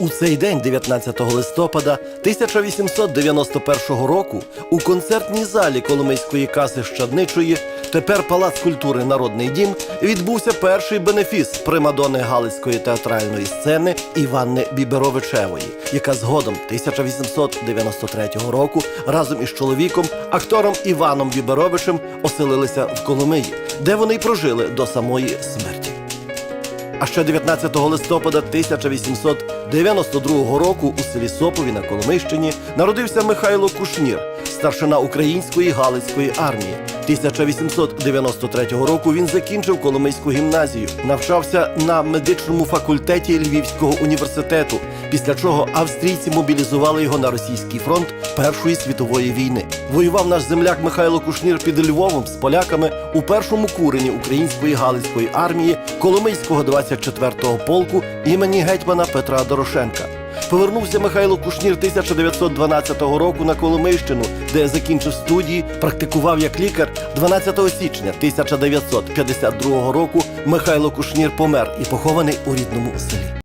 У цей день, 19 листопада 1891 року, у концертній залі Коломийської каси Щадничої, тепер Палац культури Народний дім, відбувся перший бенефіс примадони Галицької театральної сцени Іванни Біберовичевої, яка згодом 1893 року разом із чоловіком, актором Іваном Біберовичем, оселилися в Коломиї, де вони й прожили до самої смерті. А ще 19 листопада 1892 року у селі Сопові на Коломийщині народився Михайло Кушнір, старшина української Галицької армії. 1893 року він закінчив Коломийську гімназію, навчався на медичному факультеті Львівського університету, після чого австрійці мобілізували його на російський фронт Першої світової війни. Воював наш земляк Михайло Кушнір під Львовом з поляками у першому курені української Галицької армії Коломийського 24-го полку імені гетьмана Петра Дорошенка. Повернувся Михайло Кушнір 1912 року на Коломийщину, де закінчив студії, практикував як лікар. 12 січня 1952 року Михайло Кушнір помер і похований у рідному селі.